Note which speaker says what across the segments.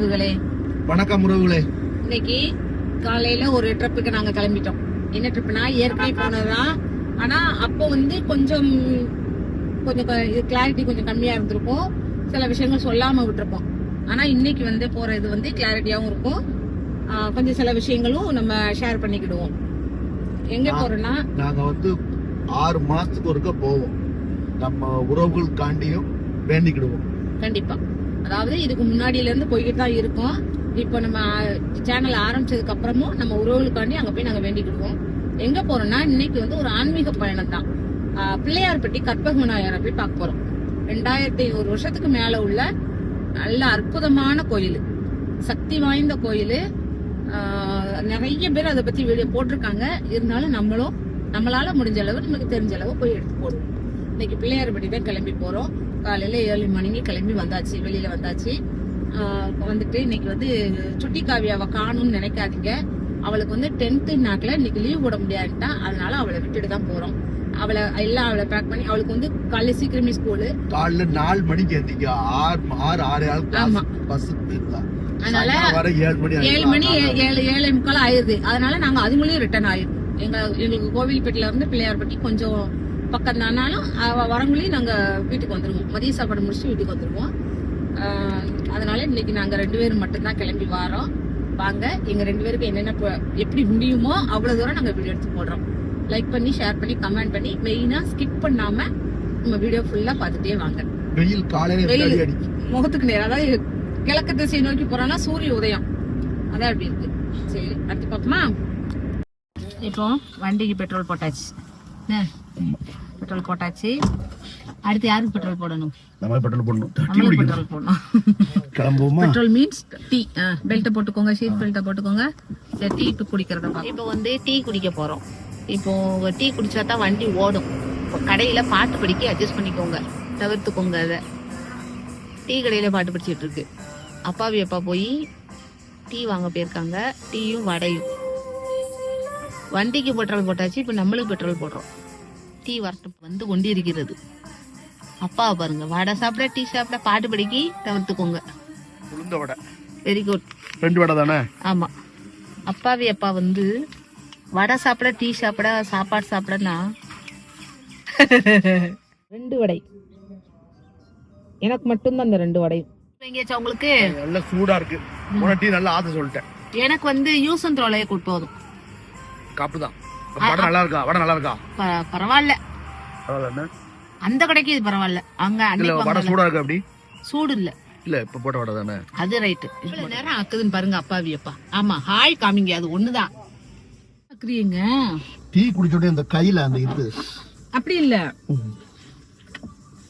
Speaker 1: உறவுகளே.
Speaker 2: வணக்கம் உறவுகளே.
Speaker 1: இன்னைக்கு காலையில ஒரு ட்ரிப்புக்கு நாங்க கிளம்பிட்டோம். என்ன ட்ரிப்னா ஏற்கனவே போனதுதான் ஆனா அப்போ வந்து கொஞ்சம் கொஞ்சம் கிளாரிட்டி கொஞ்சம் கம்மியா இருந்திருக்கும். சில விஷயங்கள் சொல்லாம விட்டுருப்போம். ஆனா இன்னைக்கு வந்து போறது வந்து கிளாரிட்டியாவும் இருக்கும். கொஞ்சம் சில விஷயங்களும் நம்ம ஷேர் பண்ணிக்கிடுவோம். எங்க போறோம்னா?
Speaker 2: நாங்க வந்து ஆறு மாசத்துக்கு ஒருக்க போவோம். நம்ம உறவுகளுக்காண்டியும் வேண்டிக்கிடுவோம்.
Speaker 1: கண்டிப்பா. அதாவது இதுக்கு முன்னாடியிலேருந்து போய்கிட்டு தான் இருக்கோம். இப்போ நம்ம சேனல் ஆரம்பிச்சதுக்கு அப்புறமும் நம்ம உறவுகளுக்காண்டி அங்கே போய் நாங்கள் வேண்டிக்கிடுவோம் எங்கே போகிறோம்னா இன்னைக்கு வந்து ஒரு ஆன்மீக பயணம் தான் பிள்ளையார்பட்டி கற்பக விநாயகரை போய் பார்க்க போகிறோம் ரெண்டாயிரத்தி ஐநூறு வருஷத்துக்கு மேலே உள்ள நல்ல அற்புதமான கோயில். சக்தி வாய்ந்த கோயில். நிறைய பேர் அதை பற்றி வீடியோ போட்டிருக்காங்க. இருந்தாலும் நம்மளும் நம்மளால முடிஞ்ச அளவு நமக்கு தெரிஞ்ச அளவு போய் எடுத்து போடுவோம். இன்னைக்கு பிள்ளையார்பட்டி தான் கிளம்பி போகிறோம் காலையில ஏழு மணிக்கு கிளம்பி வந்தாச்சு வெளியில வந்தாச்சு. வந்துட்டு இன்னைக்கு வந்து சுட்டி காவியாவை காணும்னு நினைக்காதீங்க. அவளுக்கு வந்து டென்த்து நாட்ல இன்னைக்கு லீவ் போட முடியாதுட்டா அதனால அவளை விட்டுட்டு தான் போறோம். அவளை எல்லாம் அவளை பேக் பண்ணி அவளுக்கு வந்து காலைல சீக்கிரமே ஸ்கூலு
Speaker 2: காலைல நாலு மணிக்கு எந்திக்க ஆறு ஆறு ஆறு
Speaker 1: ஆமா.
Speaker 2: பஸ்
Speaker 1: அதனால
Speaker 2: ஏழு மணி
Speaker 1: ஏழு ஏழு முக்கால் ஆயிருது. அதனால நாங்க அதுக்குள்ளேயும் ரிட்டர்ன் ஆயிருது எங்க எங்களுக்கு கோவில்பட்டியில இருந்து பிள்ளையார்பட்டி கொஞ்சம் பக்கம் தானாலும் வரங்குள்ளேயும் நாங்க வீட்டுக்கு வந்துருவோம். மதிய சாப்பாடு முடிச்சுட்டு வீட்டுக்கு வந்துருவோம். ஆஹ் அதனால இன்னைக்கு நாங்க ரெண்டு பேரும் மட்டும்தான் கிளம்பி வரோம். வாங்க எங்க ரெண்டு பேருக்கு என்னென்ன எப்படி முடியுமோ அவ்வளவு தூரம் நாங்க வீடியோ எடுத்து போடுறோம். லைக் பண்ணி ஷேர் பண்ணி கமெண்ட் பண்ணி மெயினா ஸ்கிப் பண்ணாம நம்ம வீடியோ ஃபுல்லா பார்த்துட்டே வாங்க.
Speaker 2: வெயில் காலையில
Speaker 1: வெயில். முகத்துக்கு நேரம் அதாவது கிழக்கு திசை நோக்கி போறோம்னா சூரிய உதயம். அதான் அப்படி இருக்கு. சரி அடுத்து பார்ப்போமா? இப்போ வண்டிக்கு பெட்ரோல் போட்டாச்சு. என்ன? பெட்ரோல் போட்டாச்சு. அடுத்து யாருக்கு பெட்ரோல் போடணும்?
Speaker 2: நம்ம பெட்ரோல் போடணும். குடிக்கணும்.
Speaker 1: பெட்ரோல் போடணும்.
Speaker 2: கிளம்புவோமா?
Speaker 1: பெட்ரோல் மீன்ஸ் டீ பெல்ட்டை போட்டுக்கோங்க சீட் பெல்ட்டை போட்டுக்கோங்க. சரி டீ இப்போ குடிக்கிறத இப்போ வந்து டீ குடிக்க போறோம். இப்போ டீ குடிச்சா தான் வண்டி ஓடும். இப்போ கடையில பாட்டு படிக்க அட்ஜஸ்ட் பண்ணிக்கோங்க. தவிர்த்துக்கோங்க அதை. டீ கடையில பாட்டு படிச்சிட்டு இருக்கு. அப்பாவி அப்பா போய் டீ வாங்க போயிருக்காங்க. டீயும் வடையும். வண்டிக்கு பெட்ரோல் போட்டாச்சு இப்போ நம்மளுக்கு பெட்ரோல் போடுறோம். டீ வரட்டும் வந்து கொண்டிருக்கிறது. அப்பாவை பாருங்க. வடை சாப்பிட டீ சாப்பிட பாட்டு படிக்கி தவிர்த்துக்கோங்க.
Speaker 2: உளுந்த வடை.
Speaker 1: வெரி குட்
Speaker 2: ரெண்டு வடை தானே?
Speaker 1: ஆமா. அப்பாவி அப்பா வந்து வடை சாப்பிட டீ சாப்பிட சாப்பாடு சாப்பிடனா ரெண்டு வடை. எனக்கு மட்டும்தான் அந்த ரெண்டு வடை. எங்கேயாச்சும் உங்களுக்கு?
Speaker 2: நல்லா சூடா இருக்கு. உன டீ நல்லா ஆத்த சொல்லிட்டேன்.
Speaker 1: எனக்கு வந்து அண்ட் த்ரோலையே கூட்டு போதும்
Speaker 2: காப்பு தான் வடை நல்லா இருக்கா? வடை நல்லா இருக்கா?
Speaker 1: பரவாயில்ல.
Speaker 2: பரவாயில்ல
Speaker 1: அந்த கடைக்கு இது பரவாயில்ல. அங்க
Speaker 2: இல்ல
Speaker 1: அன்னைக்கு
Speaker 2: வடை. சூடா இருக்கு அப்படி
Speaker 1: சூடு இல்ல.
Speaker 2: இல்ல இப்ப போட்ட வடை தானே?
Speaker 1: அது ரைட்டு. இவ்வளவு நேரம் ஆக்குதுன்னு பாருங்க அப்பாவி அப்பா. ஆமா ஹாய் காமிங்க அது ஒண்ணுதான். ஆக்குறீங்க
Speaker 2: டீ குடிச்சோடனே இந்த கையில அந்த இது.
Speaker 1: அப்படி இல்ல.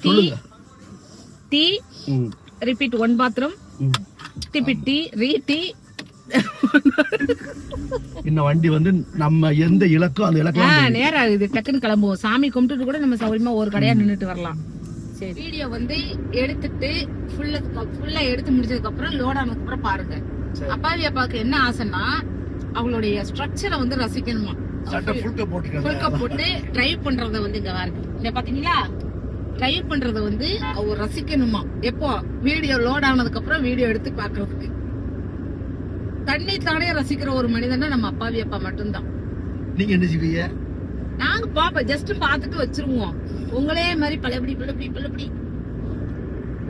Speaker 1: Tea tea repeat one bathroom. Repeat tea re tea
Speaker 2: இந்த வண்டி வந்து நம்ம எந்த இலக்கோ அந்த இலக்கம்
Speaker 1: நேரம் ஆகுது டக்குன்னு கிளம்புவோம். சாமி கும்பிட்டுட்டு கூட நம்ம சௌரியமா ஒரு கடையா நின்னுட்டு வரலாம். சரி. வீடியோ வந்து எடுத்துட்டு ஃபுல்லா ஃபுல்லா எடுத்து முடிச்சதுக்கு அப்புறம் லோட் ஆனதுக்கு அப்புறம் பாருங்க. அப்பாவி அப்பாவுக்கு என்ன ஆசைன்னா அவங்களுடைய ஸ்ட்ரக்சரை வந்து ரசிக்கணுமா? போட்டு டிரைவ் பண்றத வந்து இங்க பாருங்க. இங்க பாத்தீங்களா? டிரைவ் பண்றத வந்து அவர் ரசிக்கணுமா? எப்போ? வீடியோ லோட் ஆனதுக்கு அப்புறம் வீடியோ எடுத்து பாக்குறதுக்கு. தன்னை தானே ரசிக்கிற ஒரு மனிதனா நம்ம அப்பாவி அப்பா மட்டும்தான்.
Speaker 2: நீங்க என்ன செய்வீங்க?
Speaker 1: நாங்க பாப்போம். ஜஸ்ட் பாத்துட்டு வச்சிருவோம். உங்களே மாதிரி பழபடி பழபடி பழபடி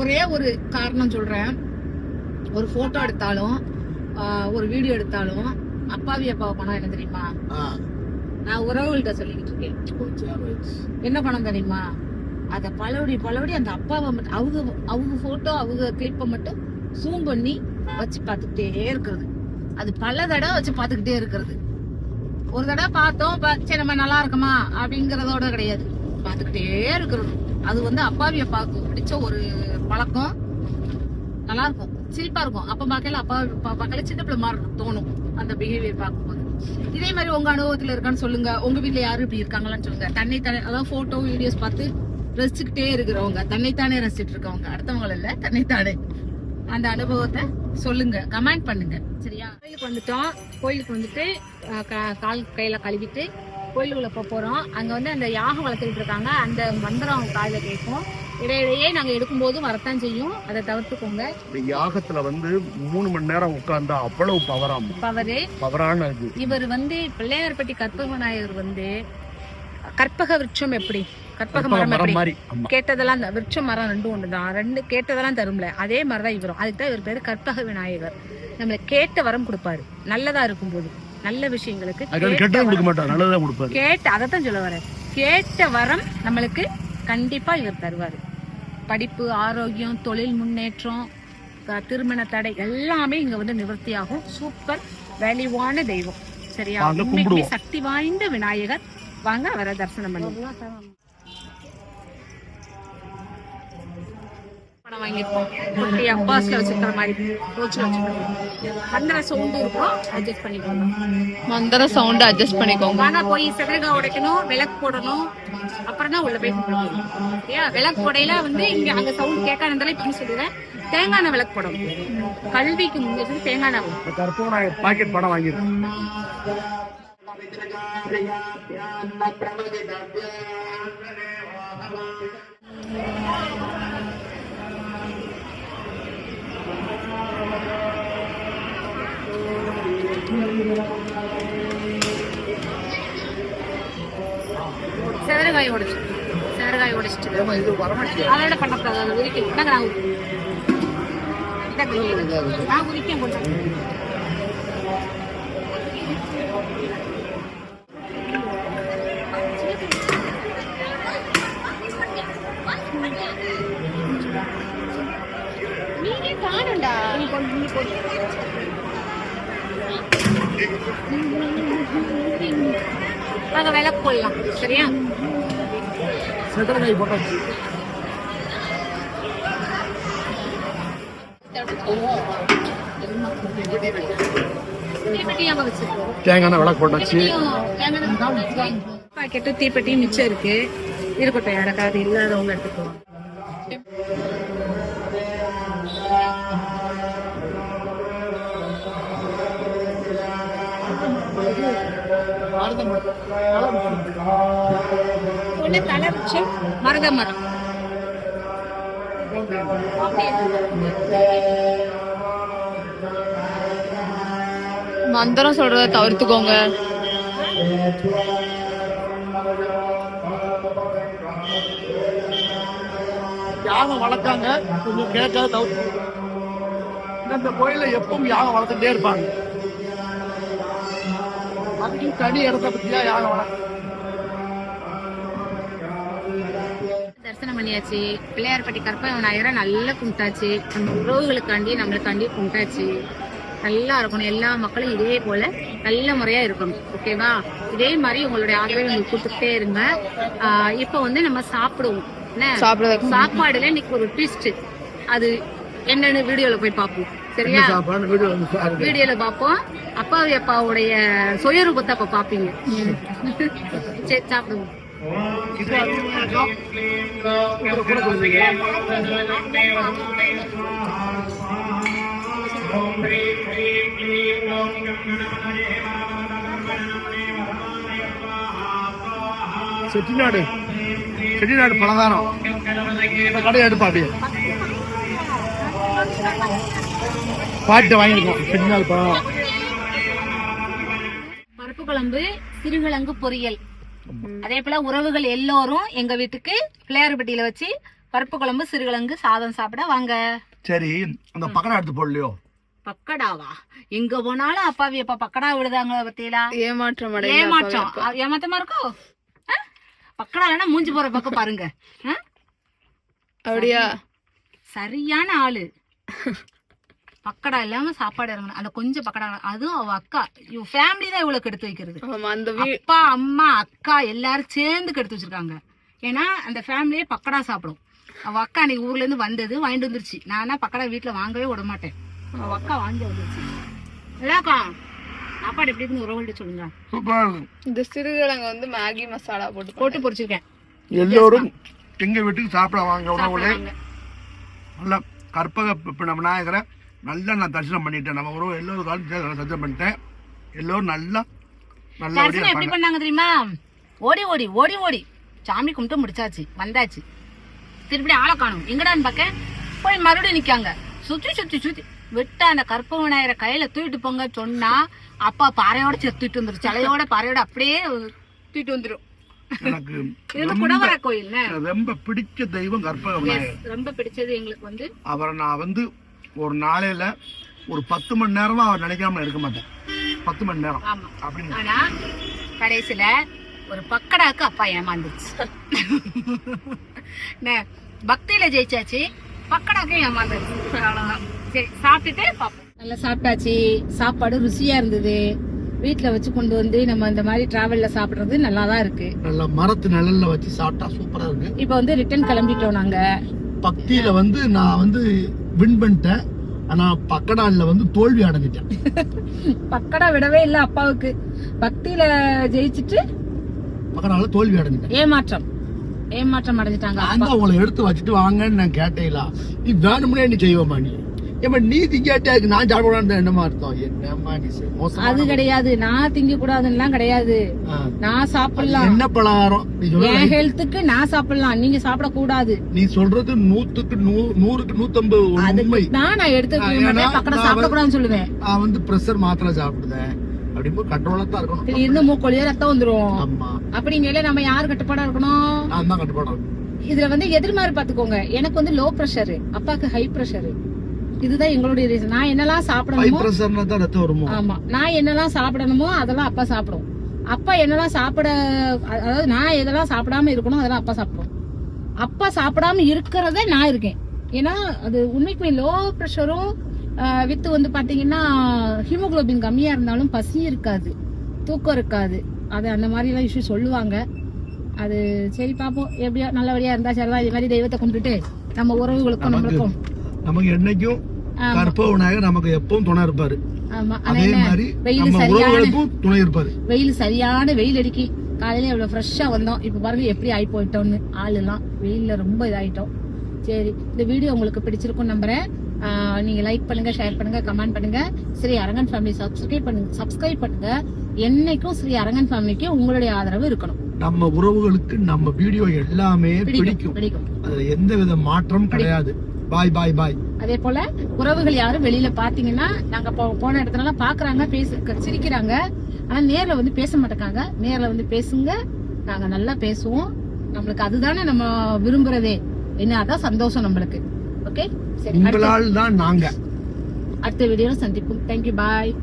Speaker 1: ஒரே ஒரு காரணம் சொல்றேன். ஒரு போட்டோ எடுத்தாலும் ஒரு வீடியோ எடுத்தாலும் அப்பாவி அப்பாவை பணம் என்ன தெரியுமா? நான் உறவுகள்கிட்ட சொல்லிக்கிட்டு இருக்கேன்.
Speaker 2: Right.
Speaker 1: என்ன பணம் தெரியுமா? அத பலபடி பலபடி அந்த அப்பாவை மட்டும் அவங்க அவங்க போட்டோ அவங்க கிளிப்பை மட்டும் ஜூம் பண்ணி வச்சு பார்த்துக்கிட்டே இருக்கிறது. அது பல தடவை வச்சு பார்த்துக்கிட்டே இருக்கிறது. ஒரு தடவை பார்த்தோம் சரி நம்ம நல்லா இருக்குமா? அப்படிங்கிறதோட கிடையாது. பார்த்துக்கிட்டே இருக்கிறது அது வந்து அப்பாவிய பார்க்கும் பிடிச்ச ஒரு பழக்கம். நல்லா இருக்கும். சிரிப்பா இருக்கும். அப்ப பார்க்கல அப்பா பா- பார்க்கல சின்ன பிள்ளை மாதிரி தோணும். அந்த பிஹேவியர் பார்க்கும்போது. இதே மாதிரி உங்க அனுபவத்துல இருக்கான்னு சொல்லுங்க. உங்க வீட்டுல யாரு இப்படி இருக்காங்களான்னு சொல்லுங்க. தன்னை தானே அதாவது போட்டோ வீடியோஸ் பார்த்து ரசிச்சுக்கிட்டே இருக்கிறவங்க தன்னைத்தானே ரசிச்சுட்டு இருக்கவங்க. அடுத்தவங்க இல்ல தன்னைத்தானே. அந்த அனுபவத்தை சொல்லுங்க கமெண்ட் பண்ணுங்க. சரியா? கோயிலுக்கு வந்துட்டோம். கோயிலுக்கு வந்துட்டு கால் கையில கழுவிட்டு கோயிலுக்குள்ள போறோம். அங்க வந்து அந்த யாகம் வளர்த்துக்கிட்டு இருக்காங்க. அந்த மந்திரம் காதுல கேட்கும். இடையிடையே நாங்க எடுக்கும்போது வரத்தான் செய்யும். அதை தவிர்த்துக்கோங்க.
Speaker 2: இந்த யாகத்துல வந்து மூணு மணி நேரம் உட்கார்ந்தா அவ்வளவு பவராம்
Speaker 1: பவரு
Speaker 2: பவரான
Speaker 1: இவர் வந்து பிள்ளையார்பட்டி கற்பக விநாயகர் வந்து கற்பக விருட்சம் எப்படி? கற்பக மரம்
Speaker 2: மாதிரி.
Speaker 1: கேட்டதெல்லாம் இந்த விருட்ச மரம் ரெண்டும் ஒண்ணுதான் ரெண்டு கேட்டதெல்லாம் தரும்ல. அதே மாதிரிதான் இவரும். அதுக்கு தான் இவர் பேரு கற்பக விநாயகர். நம்மள கேட்ட வரம் கொடுப்பாரு. நல்லதா இருக்கும்போது. நல்ல விஷயங்களுக்கு கேட்ட அதைத்தான் சொல்ல வரேன் கேட்ட வரம் நம்மளுக்கு கண்டிப்பா இவர் தருவாரு. படிப்பு ஆரோக்கியம் தொழில் முன்னேற்றம் திருமண தடை எல்லாமே இங்க வந்து நிவர்த்தியாகும். சூப்பர் வேல்யூவான தெய்வம். சரியா. சக்தி வாய்ந்த விநாயகர். வாங்க அவரை தரிசனம் பண்ணி படம் வாங்கியிருப்போம் குட்டி அப்பாஸ்ல வச்சிருக்கிற மாதிரி ரோட்ஸ்ல வச்சிருக்கோம் மந்திர சவுண்டு இருக்கும் அட்ஜஸ்ட் பண்ணிக்கோங்க.
Speaker 3: மந்திர சவுண்ட் அட்ஜஸ்ட் பண்ணிக்கோங்க.
Speaker 1: வாங்க போய் செதறகா உடைக்கணும் விளக்கு போடணும். அப்புறம் தான் உள்ள போய் கும்பிடணும். சரியா? விளக்கு போடையில வந்து இங்க அங்க சவுண்ட் கேட்காததால இப்படி சொல்லுறேன் தேங்காய் எண்ணெய் விளக்கு போடணும். கல்விக்கு முன்னே தேங்காய் எண்ணெய்
Speaker 2: இந்த கற்பூர பாக்கெட் படம் வாங்கியிருக்கேன்.
Speaker 1: செதறகாய் உடைச்சு. செதறகாய் உடைச்சிட்டு. அதோட பண்ணக்கூடாது அதை உரிக்கணும். இந்தாங்க நான் உரி- இந்தாங்க காணும்டா நீ கொஞ்சம் நீ போடு. வாங்க விளக்கு போடலாம். சரியா?
Speaker 2: செதறகாய் போட்டாச்சு தேங்காய் விளக்கு போட்டாச்சு.
Speaker 1: பாக்கெட்டு தீப்பெட்டி மிச்சம் இருக்கு. இருக்கட்டும் யாருக்காவது இல்லாதவங்க எடுத்துக்கலாம் ஒண்ணு தலை மருத மரம்.
Speaker 3: மந்திரம் சொல்றத தவிர்த்துக்கோங்க.
Speaker 2: யாகம் வளர்க்காங்க கொஞ்சம் கேட்காத தவிர்த்து இந்த கோயில்ல எப்பவும் யாகம் வளர்த்துட்டே இருப்பாங்க. அதுக்கு தனி இடத்த பத்தியா யாகம்
Speaker 1: தரிசனம் பண்ணியாச்சு. பிள்ளையார்பட்டி கற்பக விநாயகரை நல்லா கும்பிட்டாச்சு. நம்ம உறவுகளுக்காண்டி நம்மளுக்காண்டி கும்பிட்டாச்சு. நல்லா இருக்கணும். எல்லா மக்களும் இதே போல நல்ல முறையா இருக்கணும். ஓகேவா இதே மாதிரி உங்களுடைய ஆதரவை நீங்க கொடுத்துட்டே இருங்க. இப்போ வந்து நம்ம சாப்பிடுவோம். என்ன?
Speaker 3: சாப்பிடுறதுக்கு
Speaker 1: சாப்பாடுல இன்னைக்கு ஒரு ட்விஸ்ட் அது என்னன்னு வீடியோல போய் பார்ப்போம். சரியா?
Speaker 2: சாப்பாடு வீடு வந்து பாருங்க.
Speaker 1: வீடியோல பார்ப்போம். அப்பாவி அப்பாவுடைய சுயரூபத்தை அப்ப பாப்பீங்க சரி சாப்பிடுவோம்
Speaker 2: இது அதிகமாக உங்களை கூட கொடுப்பீங்க செட்டிநாடு. செட்டிநாடு பலகாரம். இந்த கடையை எடுப்பா அப்படியே. பாட்டு வாங்கியிருக்கோம். செட்டிநாடு பலகாரம்
Speaker 1: பருப்பு குழம்பு சிறுகிழங்கு பொரியல். அதே போல உறவுகள் எல்லோரும் எங்க வீட்டுக்கு பிள்ளையார்பட்டியில வச்சு பருப்பு குழம்பு சிறுகிழங்கு சாதம் சாப்பிட வாங்க.
Speaker 2: சரி அந்த பக்கடா எடுத்து போடலையோ?
Speaker 1: பக்கடாவா? எங்க போனாலும் அப்பாவி அப்பா பக்கடா விடுதாங்க பத்தியலா?
Speaker 3: ஏமாற்றம்
Speaker 1: ஏமாற்றம். ஏமாத்தமா இருக்கோ? ஆ? பக்கடா இல்லைன்னா மூஞ்சி போற பக்கம் பாருங்க. ஆ?
Speaker 3: அப்படியா?
Speaker 1: சரியான ஆளு. பக்கடா இல்லாம சாப்பாடு இறங்கணும். அந்த கொஞ்சம் பக்கடா அதுவும் அவ அக்கா. ஃபேமிலி தான் இவ்வளவு கெடுத்து வைக்கிறது.
Speaker 3: ஆமா அந்த வீ
Speaker 1: அப்பா அம்மா அக்கா எல்லாரும் சேர்ந்து கெடுத்து வச்சிருக்காங்க. ஏன்னா அந்த ஃபேமிலியே பக்கடா சாப்பிடும். அவ அக்கா அன்னைக்கு ஊர்ல இருந்து வந்தது வாங்கிட்டு வந்துருச்சு. நானா பக்கடா வீட்டுல வாங்கவே விட மாட்டேன். அவ அக்கா வாங்கி வந்துருச்சு. இல்லக்கா சாப்பாடு எப்படி இருக்குன்னு உறவுகிட்ட சொல்லுங்க.
Speaker 3: இந்த சிறுகிழங்கு வந்து மேகி மசாலா போட்டு
Speaker 1: போட்டு பொரிச்சிருக்கேன்.
Speaker 2: எல்லோரும் எங்க வீட்டுக்கு சாப்பிட வாங்க உணவுல. நல்ல கற்பக விநாயகரை நல்லா நான் தரிசனம் பண்ணிட்டேன். நம்ம உறவு எல்லோரும் காலம் நல்லா தரிசனம் பண்ணிட்டேன். எல்லோரும் நல்லா
Speaker 1: தரிசனம் எப்படி பண்ணாங்க தெரியுமா? ஓடி ஓடி ஓடி ஓடி. சாமி கும்பிட்டு முடிச்சாச்சு. வந்தாச்சு. திருப்பி ஆளை காணும். எங்கடான்னு பார்க்க போய் மறுபடியும் நிக்காங்க. சுத்தி சுத்தி சுத்தி. விட்டு அந்த கற்ப விநாயகரை கையில தூக்கிட்டு போங்க சொன்னா அப்பா பாறையோட சேர்த்து தூக்கிட்டு வந்துரும். சிலையோட பாறையோட அப்படியே தூக்கிட்டு வந்துரும்.
Speaker 4: எனக்கு ரொம்ப பிடிச்ச தெய்வம் கற்பக விநாயகர்.
Speaker 1: ரொம்ப பிடிச்சது எங்களுக்கு வந்து
Speaker 4: அவரை நான் வந்து ஒரு நாளையில ஒரு பத்து மணி நேரம் அவர் நினைக்காம இருக்க மாட்டேன். பத்து மணி நேரம்.
Speaker 1: ஆமா.
Speaker 4: அப்படின்னு.
Speaker 1: ஆனா கடைசியில ஒரு பக்கடாக்கு அப்பா ஏமாந்துருச்சு. என்ன, பக்தியில ஜெயிச்சாச்சு பக்கடாக்கு ஏமாந்துருச்சு. அவ்வளவுதான். சரி சாப்பிட்டுட்டு பாப்போம். நல்லா சாப்பிட்டாச்சு. சாப்பாடு ருசியா இருந்தது. வீட்ல வச்சு கொண்டு வந்து நம்ம இந்த மாதிரி டிராவல்ல சாப்பிடுறது நல்லா தான் இருக்கு.
Speaker 2: நல்ல மரத்து நிழல்ல வச்சு சாப்பிட்டா சூப்பரா இருக்கு.
Speaker 1: இப்போ வந்து ரிட்டர்ன் கிளம்பிட்டோம் நாங்க.
Speaker 2: பக்தியில வந்து நான் வந்து வின் பண்ணிட்டேன். ஆனா பக்கடால்ல வந்து தோல்வி அடைஞ்சிட்டேன்.
Speaker 1: பக்கடா விடவே இல்ல அப்பாவுக்கு. பக்தியில ஜெயிச்சுட்டு
Speaker 2: பக்கடால தோல்வி அடைஞ்சிட்டேன்.
Speaker 1: ஏமாற்றம். ஏமாற்றம் அடைஞ்சிட்டாங்க
Speaker 2: நான் தான் உங்களை எடுத்து வச்சுட்டு வாங்கன்னு நான் கேட்டேங்களா நீ வேணும்னே நீ செய்வோமா நீ ஏமா நீ திங்காட்டியாக்கு நான் சாப்பிடணும் என்னமா அர்த்தம்? என்னம்மா நீ
Speaker 1: அது கிடையாது. நான் திங்க கூடாதுன்னுலாம் கிடையாது. நான் சாப்பிடலாம்.
Speaker 2: என்ன பலகாரம்?
Speaker 1: என் ஹெல்த்துக்கு நான் சாப்பிடலாம். நீங்க சாப்பிட கூடாது
Speaker 2: நீ சொல்றது நூத்துக்கு நூறுக்கு நூத்தம்பது உண்மை.
Speaker 1: நான் எடுத்துக்க
Speaker 2: ஏன்னா
Speaker 1: மாட்டேன் பக்கத்துல
Speaker 2: நான்
Speaker 1: சாப்பிட கூடாதுன்னு சொல்லுவேன்.
Speaker 2: நான் வந்து பிரஷர் மாத்திரை சாப்பிடுதேன் அப்படிங்கும்போது கண்ட்ரோலா தான் இருக்கணும்.
Speaker 1: மூக்கொழியா ரத்தம் வந்துரும்.
Speaker 2: ஆமா.
Speaker 1: அப்படிங்கல நம்ம யார் கட்டுப்பாடா இருக்கணும்?
Speaker 2: நான் தான் கட்டுப்பாடு
Speaker 1: இதுல வந்து எதிர்மாறு பாத்துக்கோங்க எனக்கு வந்து லோ பிரஷர் அப்பாக்கு ஹை பிரஷர் இதுதான் எங்களுடைய ரீசன் நான் என்னெல்லாம் சாப்பிடணுமோ ஆமா. நான் என்னெல்லாம் சாப்பிடணுமோ அதெல்லாம் அப்பா சாப்பிடும். அப்பா என்னெல்லாம் சாப்பிட அதாவது நான் எதெல்லாம் சாப்பிடாம இருக்கணும் அதெல்லாம் அப்பா சாப்பிடும். அப்பா சாப்பிடாம இருக்கிறதே நான் இருக்கேன். ஏன்னா அது உண்மைக்குமே லோ ப்ரெஷரும் வித்து வந்து பாத்தீங்கன்னா ஹீமோகுளோபின் கம்மியா இருந்தாலும் பசி இருக்காது. தூக்கம் இருக்காது. அது அந்த மாதிரி எல்லாம் இஷ்யூ சொல்லுவாங்க. அது சரி பாப்போம். எப்படியோ நல்லபடியா இருந்தா சரிதான். இது மாதிரி தெய்வத்தை கும்பிட்டுட்டு நம்ம உறவுகளுக்கும் நம்மளுக்கும்.
Speaker 2: நமக்கு என்னைக்கும்
Speaker 1: ஆமா.
Speaker 2: கற்ப விநாயகர் நமக்கு எப்பவும் துணை இருப்பாரு. அதே மாதிரி
Speaker 1: வெயில்
Speaker 2: நம்ம
Speaker 1: சரியான
Speaker 2: உறவுகளுக்கும் துணை இருப்பாரு.
Speaker 1: வெயில் சரியான வெயில் அடிக்கி காலையில எவ்வளவு ஃப்ரெஷ்ஷா வந்தோம். இப்ப பாருங்க எப்படி ஆகி போயிட்டோம்னு ஆள் எல்லாம் வெயில்ல ரொம்ப இதாயிட்டோம். சரி இந்த வீடியோ உங்களுக்கு பிடிச்சிருக்கும் நம்புறேன். நீங்க லைக் பண்ணுங்க ஷேர் பண்ணுங்க கமெண்ட் பண்ணுங்க. ஸ்ரீ அரங்கன் ஃபேமிலி சப்ஸ்கிரைப் பண்ணுங்க சப்ஸ்கிரைப் பண்ணுங்க. என்னைக்கும் ஸ்ரீ அரங்கன் ஃபேமிலிக்கு உங்களுடைய ஆதரவு இருக்கணும்.
Speaker 2: நம்ம உறவுகளுக்கு நம்ம வீடியோ எல்லாமே
Speaker 1: பிடிக்கும்
Speaker 2: அதுல எந்த வித மாற்றம் கிடையாது. பாய் பாய் பாய்
Speaker 1: அதே போல உறவுகள் யாரும் வெளியில பாத்தீங்கன்னா நாங்க போன இடத்துல பாக்குறாங்க பேசு சிரிக்கிறாங்க. ஆனா நேர்ல வந்து பேச மாட்டேங்காங்க நேர்ல வந்து பேசுங்க. நாங்க நல்லா பேசுவோம். நம்மளுக்கு அதுதானே நம்ம விரும்புறதே. என்ன அதான் சந்தோஷம் நம்மளுக்கு. ஓகே சரி
Speaker 2: தான் நாங்க.
Speaker 1: அடுத்த வீடியோல சந்திப்போம். Thank you bye